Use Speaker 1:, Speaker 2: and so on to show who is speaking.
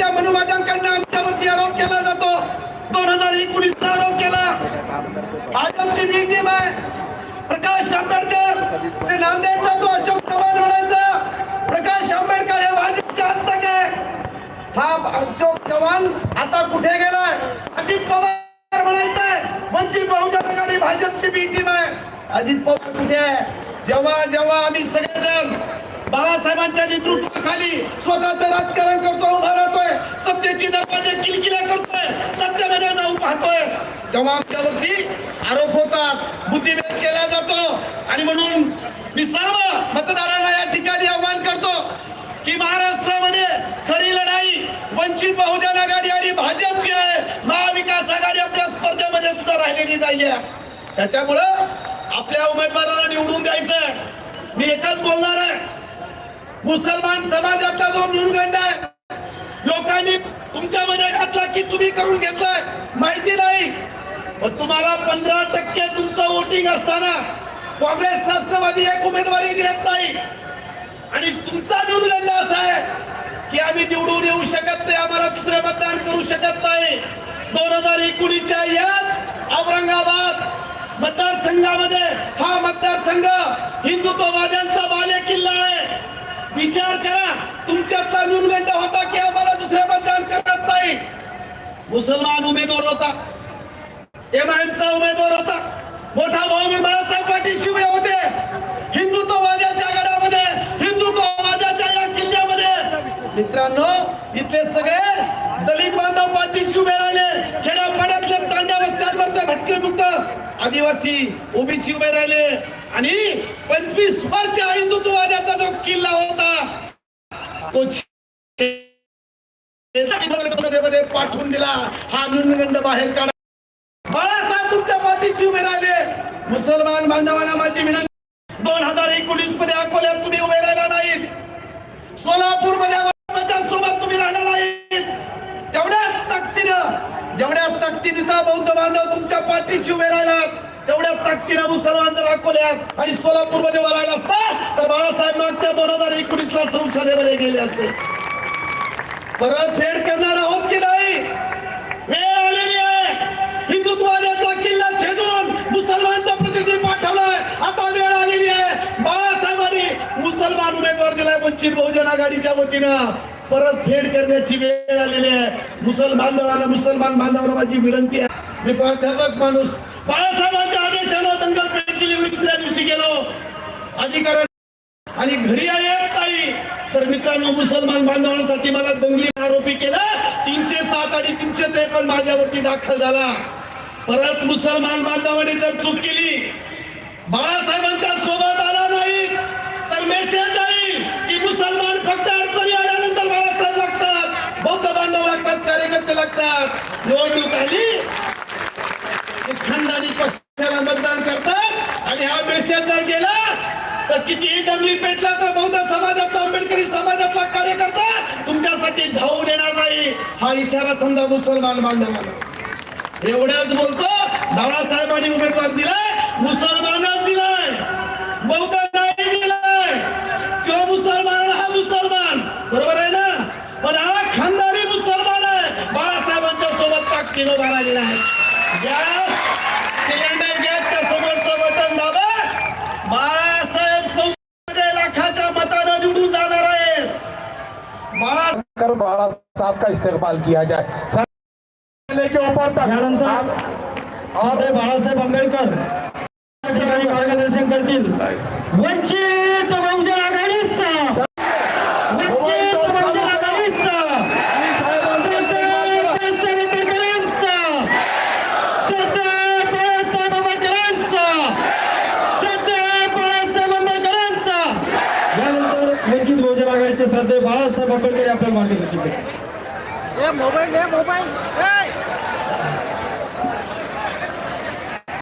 Speaker 1: भटक्या मनुवाद्यांकडनं आमच्यावरती आरोप केला जातो. दोन हजार एकोणीस आरोप केला. भाजपची बी टीम आहे. प्रकाश आंबेडकर ते नांदेडचा तो अशोक चव्हाण म्हणायचा. प्रकाश आंबेडकर हे भाजपचे हस्तक आहे. हा अशोक चव्हाण आता कुठे गेलाय? अजित पवार म्हणायचंय. वंचित बहुजन आघाडी भाजपची बी टीम आहे. अजित पवार कुठे आहे? जेव्हा जेव्हा आम्ही सगळेजण बाळासाहेबांच्या नेतृत्वाखाली स्वतःचं राजकारण करतो तेव्हा आमच्यावरती आरोप होतात. बुद्धिभेद केला जातो. आणि म्हणून मी सर्व मतदारांना या ठिकाणी आव्हान करतो की महाराष्ट्रामध्ये खरी लढाई वंचित बहुजन आघाडी आणि भाजपची आहे. महाविकास आघाडी आपल्या स्पर्धेमध्ये सुद्धा राहिलेली नाहीये. त्याच्यामुळं आपल्या उमेदवाराला निवडून द्यायचंय. मी एकच बोलणार आहे. मुसलमान समाजातला जो न्यूनगंड आहे लोकांनी तुमच्यामध्ये घातला की तुम्ही करून घेतलाय. माहिती नाही. तुम्हाला पंधरा टक्के तुमचं वोटिंग असताना काँग्रेस राष्ट्रवादी एक उमेदवारी देत नाही. आणि तुमचा न्यूनगंड असा आहे की आम्ही निवडून येऊ शकत नाही आम्हाला दुसरे मतदान करू शकत नाही. दोन हजार एकोणीसच्या याच औरंगाबाद मतदारसंघामध्ये हा मतदारसंघ हिंदुत्ववाद्यांचा बाले किल्ला आहे. विचार करा तुमच्यातला न्यूनगंड होता की आम्हाला दुसरे मतदान करत नाही? मुसलमान उमेदवार होता. एमआयएमचा उमेदवार होता. मोठा भाऊ मी बाळासाहेब पाटील शिवे होते. हिंदुत्ववाद्याच्या गडामध्ये हिंदुत्ववाद्याच्या या किल्ल्यामध्ये. मित्रांनो इथले सगळे दलित बांधव पाठीशी उभे राहिले. खेड्यापाड्यातले तांड्या वस्त्यांवर भटके मुक्त आदिवासी ओबीसी उभे राहिले. आणि पंचवीस वर्ष हिंदुत्ववाद्याचा जो किल्ला होता तो पाठवून दिला. हा न्यूनगंड बाहेर काढा तुमच्या पाठीशी उभे राहिले. मुसलमान बांधवांना माझी विनंती दोन हजार एकोणीसमध्ये अकोल्यात तुम्ही उभे राहिला नाहीत. सोलापूरमध्ये सोबत तुम्ही राहणार नाहीत. तेवढ्याच ताकदीनं जेवढ्या ताकदीचा बौद्ध बांधव तुमच्या पाठीशी उभे राहिला तेवढ्या ताकदीनं मुसलमान जर अकोल्यात आणि सोलापूरमध्ये उभा राहिला असता तर बाळासाहेब मागच्या दोन हजार एकोणीस ला संसदेमध्ये गेले असते. परत फेड करणार आहोत की नाही वेळ आलेली आहे हिंदुत्वाचा किल्ला छेदून मुसलमानचा प्रतिनिधी पाठवलाय आता वेळ आलेली आहे बाळासाहेबांनी मुसलमान उमेदवार दिलाय वंचित बहुजन आघाडीच्या वतीनं. परत फेड करण्याची वेळ आलेली आहे. मुसलमान बांधवांना मुसलमान बांधवांना माझी विनंती आहे. मी प्राध्यापक माणूस बाळासाहेबांच्या आदेशानं दंगल पेट केली मी दुसऱ्या दिवशी गेलो. अधिकारी आणि घरी येत नाही तर मित्रांनो मुसलमान बांधवांसाठी मला दंगली आरोपी केला. तीनशे सात आणि तीनशे त्रेपन्न माझ्यावरती दाखल झाला. परत मुसलमान बांधवांनी जर चूक केली बाळासाहेब सोबत आला नाही तर मेसेज जाईल की मुसलमान फक्त अडचणी आल्यानंतर बाळासाहेब लागतात बौद्ध बांधव लागतात करतात निवडणूक आली. खानदानी पक्षाला मतदान करतात. आणि हा मेसेज जर गेला तर कितीही दंगली पेटला तर बौद्ध समाजातला आंबेडकरी समाजातला कार्यकर्ता तुमच्यासाठी धावून येणार नाही. हा इशारा समजा मुसलमान बांधवाला. एवढ्याच बोलतो. बाळासाहेबांनी उमेदवार दिलाय मुसलमानच दिलाय. बौद्ध नाही दिलाय किंवा मुसलमान हा मुसलमान बरोबर आहे ना पण हा खानदारी मुसलमान आहे बाळासाहेबांच्या ताकदीनं उभा राहिलेला आहे. गॅस सिलेंडर गॅसच्या समोरचं बटन दाबा. बाळासाहेब संसदेमध्ये लाखाच्या मतानं निवडून जाणार आहेत. बाळा
Speaker 2: कर बाला साहब का इस्तेमाल किया जाए?
Speaker 3: बाळासाहेब आंबेडकर मार्गदर्शन करतील. वंचित त्यावेळेचे श्रद्धे बाळासाहेब आंबेडकर आपल्याला मांडले
Speaker 4: होते मोबाईल मोबाईल.